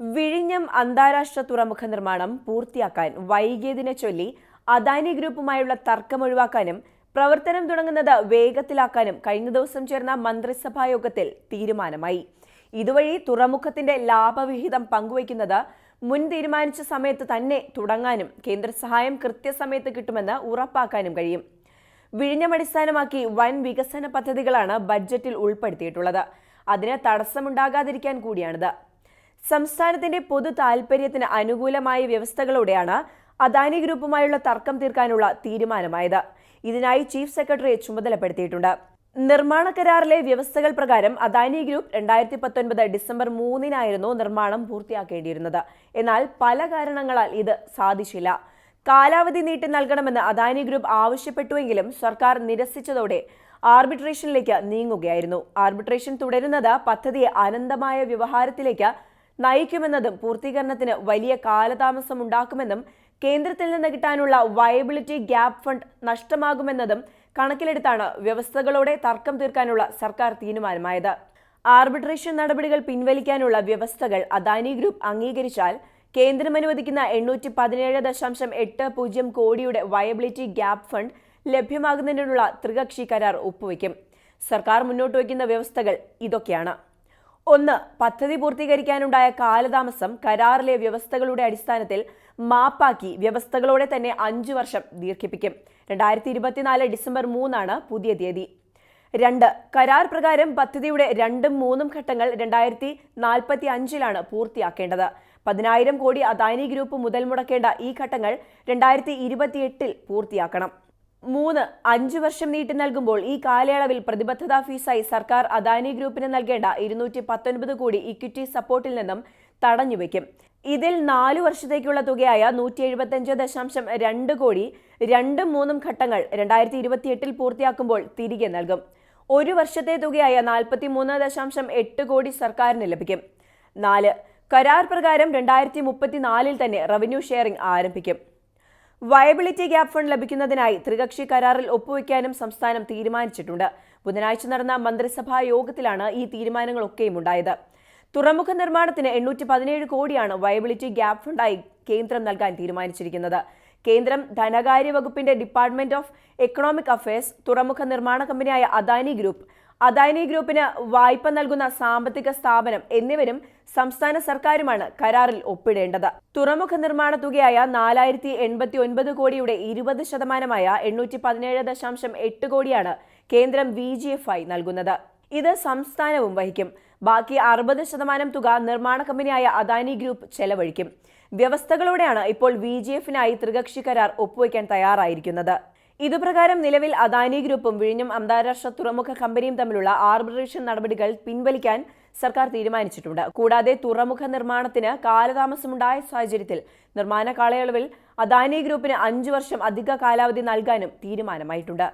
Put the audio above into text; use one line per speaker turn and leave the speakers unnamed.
വിഴിഞ്ഞം അന്താരാഷ്ട്ര തുറമുഖ നിർമ്മാണം പൂർത്തിയാക്കാൻ വൈകിയതിനെ ചൊല്ലി അദാനി ഗ്രൂപ്പുമായുള്ള തർക്കം ഒഴിവാക്കാനും പ്രവർത്തനം തുടങ്ങുന്നത് വേഗത്തിലാക്കാനും കഴിഞ്ഞ ദിവസം ചേർന്ന മന്ത്രിസഭാ യോഗത്തിൽ തീരുമാനമായി. ഇതുവഴി തുറമുഖത്തിന്റെ ലാഭവിഹിതം പങ്കുവയ്ക്കുന്നത് മുൻ തീരുമാനിച്ച സമയത്ത് തന്നെ തുടങ്ങാനും കേന്ദ്ര സഹായം കൃത്യസമയത്ത് കിട്ടുമെന്ന് ഉറപ്പാക്കാനും കഴിയും. വിഴിഞ്ഞം അടിസ്ഥാനമാക്കി വൻ വികസന പദ്ധതികളാണ് ബഡ്ജറ്റിൽ ഉൾപ്പെടുത്തിയിട്ടുള്ളത്. അതിന് തടസ്സമുണ്ടാകാതിരിക്കാൻ കൂടിയാണിത്. സംസ്ഥാനത്തിന്റെ പൊതു താൽപര്യത്തിന് അനുകൂലമായ വ്യവസ്ഥകളോടെയാണ് അദാനി ഗ്രൂപ്പുമായുള്ള തർക്കം തീർക്കാനുള്ള തീരുമാനമായത്. ഇതിനായി ചീഫ് സെക്രട്ടറിയെ ചുമതലപ്പെടുത്തിയിട്ടുണ്ട്. നിർമ്മാണ കരാറിലെ വ്യവസ്ഥകൾ പ്രകാരം അദാനി ഗ്രൂപ്പ് രണ്ടായിരത്തി പത്തൊൻപത് ഡിസംബർ മൂന്നിനായിരുന്നു നിർമ്മാണം പൂർത്തിയാക്കേണ്ടിയിരുന്നത്. എന്നാൽ പല കാരണങ്ങളാൽ ഇത് സാധിച്ചില്ല. കാലാവധി നീട്ടി നൽകണമെന്ന് അദാനി ഗ്രൂപ്പ് ആവശ്യപ്പെട്ടുവെങ്കിലും സർക്കാർ നിരസിച്ചതോടെ ആർബിട്രേഷനിലേക്ക് നീങ്ങുകയായിരുന്നു. ആർബിട്രേഷൻ തുടരുന്നത് പദ്ധതിയെ അനന്തമായ വ്യവഹാരത്തിലേക്ക് നയിക്കുമെന്നതും പൂർത്തീകരണത്തിന് വലിയ കാലതാമസം ഉണ്ടാക്കുമെന്നും കേന്ദ്രത്തിൽ നിന്ന് കിട്ടാനുള്ള വയബിലിറ്റി ഗ്യാപ് ഫണ്ട് നഷ്ടമാകുമെന്നതും കണക്കിലെടുത്താണ് വ്യവസ്ഥകളോടെ തർക്കം തീർക്കാനുള്ള സർക്കാർ തീരുമാനമായത്. ആർബിട്രേഷൻ നടപടികൾ പിൻവലിക്കാനുള്ള വ്യവസ്ഥകൾ അദാനി ഗ്രൂപ്പ് അംഗീകരിച്ചാൽ കേന്ദ്രം അനുവദിക്കുന്ന എണ്ണൂറ്റി പതിനേഴ് ദശാംശം എട്ട് പൂജ്യം കോടിയുടെ വയബിലിറ്റി ഗ്യാപ് ഫണ്ട് ലഭ്യമാകുന്നതിനുള്ള ത്രികക്ഷി കരാർ ഒപ്പുവയ്ക്കും സർക്കാർ മുന്നോട്ട് വയ്ക്കുന്ന വ്യവസ്ഥകൾ ഇതൊക്കെയാണ്. ഒന്ന് പദ്ധതി പൂർത്തീകരിക്കാനുണ്ടായ കാലതാമസം കരാറിലെ വ്യവസ്ഥകളുടെ അടിസ്ഥാനത്തിൽ മാപ്പാക്കി വ്യവസ്ഥകളോടെ തന്നെ അഞ്ചു വർഷം ദീർഘിപ്പിക്കും. രണ്ടായിരത്തി ഇരുപത്തിനാല് ഡിസംബർ മൂന്നാണ് പുതിയ തീയതി. രണ്ട് കരാർ പ്രകാരം പദ്ധതിയുടെ രണ്ടും മൂന്നും ഘട്ടങ്ങൾ രണ്ടായിരത്തി നാൽപ്പത്തി അഞ്ചിലാണ് പൂർത്തിയാക്കേണ്ടത്. പതിനായിരം കോടി അദാനി ഗ്രൂപ്പ് മുതൽ മുടക്കേണ്ട ഈ ഘട്ടങ്ങൾ രണ്ടായിരത്തി ഇരുപത്തിയെട്ടിൽ പൂർത്തിയാക്കണം. മൂന്ന് അഞ്ചു വർഷം നീട്ടി നൽകുമ്പോൾ ഈ കാലയളവിൽ പ്രതിബദ്ധതാ ഫീസായി സർക്കാർ അദാനി ഗ്രൂപ്പിന് നൽകേണ്ട ഇരുന്നൂറ്റി പത്തൊൻപത് കോടി ഇക്വിറ്റി സപ്പോർട്ടിൽ നിന്നും തടഞ്ഞുവെക്കും ഇതിൽ നാലു വർഷത്തേക്കുള്ള തുകയായ നൂറ്റി എഴുപത്തഞ്ച് ദശാംശം രണ്ട് കോടി രണ്ടും മൂന്നും ഘട്ടങ്ങൾ രണ്ടായിരത്തി ഇരുപത്തിയെട്ടിൽ പൂർത്തിയാക്കുമ്പോൾ തിരികെ നൽകും. ഒരു വർഷത്തെ തുകയായ നാൽപ്പത്തി മൂന്ന് ദശാംശം എട്ട് കോടി സർക്കാരിന് ലഭിക്കും. നാല് കരാർ പ്രകാരം രണ്ടായിരത്തി മുപ്പത്തിനാലിൽ തന്നെ റവന്യൂ ഷെയറിംഗ് ആരംഭിക്കും. വയബിലിറ്റി ഗ്യാപ് ഫണ്ട് ലഭിക്കുന്നതിനായി ത്രികക്ഷി കരാറിൽ ഒപ്പുവയ്ക്കാനും സംസ്ഥാനം തീരുമാനിച്ചിട്ടുണ്ട്. ബുധനാഴ്ച നടന്ന മന്ത്രിസഭാ യോഗത്തിലാണ് ഈ തീരുമാനങ്ങളൊക്കെയും ഉണ്ടായത് തുറമുഖ നിർമ്മാണത്തിന് എണ്ണൂറ്റി പതിനേഴ് കോടിയാണ് വയബിലിറ്റി ഗ്യാപ് ഫണ്ടായി കേന്ദ്രം നൽകാൻ തീരുമാനിച്ചിരിക്കുന്നത്. കേന്ദ്രം ധനകാര്യ വകുപ്പിന്റെ ഡിപ്പാർട്ട്മെന്റ് ഓഫ് എക്കണോമിക് അഫയേഴ്സ് തുറമുഖ നിർമ്മാണ കമ്പനിയായ അദാനി ഗ്രൂപ്പ് അദാനി ഗ്രൂപ്പിന് വായ്പ നൽകുന്ന സാമ്പത്തിക സ്ഥാപനം എന്നിവരും സംസ്ഥാന സർക്കാരുമാണ് കരാറിൽ ഒപ്പിടേണ്ടത്. തുറമുഖ നിർമ്മാണ തുകയായ നാലായിരത്തി എൺപത്തി ഒൻപത് കോടിയുടെ ഇരുപത് ശതമാനമായ എണ്ണൂറ്റി പതിനേഴ് ദശാംശം എട്ട് കോടിയാണ് കേന്ദ്രം വി ജി എഫ് ആയി നൽകുന്നത്. ഇത് സംസ്ഥാനവും വഹിക്കും. ബാക്കി അറുപത് ശതമാനം തുക നിർമ്മാണ കമ്പനിയായ അദാനി ഗ്രൂപ്പ് ചെലവഴിക്കും. വ്യവസ്ഥകളോടെയാണ് ഇപ്പോൾ വി ജി എഫിനായി ത്രികക്ഷി കരാർ ഒപ്പുവയ്ക്കാൻ തയ്യാറായിരിക്കുന്നത്. ഇതുപ്രകാരം നിലവിൽ അദാനി ഗ്രൂപ്പും വിഴിഞ്ഞം അന്താരാഷ്ട്ര തുറമുഖ കമ്പനിയും തമ്മിലുള്ള ആർബിട്രേഷൻ നടപടികൾ പിൻവലിക്കാൻ സർക്കാർ തീരുമാനിച്ചിട്ടുണ്ട്. കൂടാതെ തുറമുഖ നിർമ്മാണത്തിന് കാലതാമസമുണ്ടായ സാഹചര്യത്തിൽ നിർമ്മാണ കാലയളവിൽ അദാനി ഗ്രൂപ്പിന് അഞ്ചു വർഷം അധിക കാലാവധി നൽകാനും തീരുമാനമായിട്ടുണ്ട്.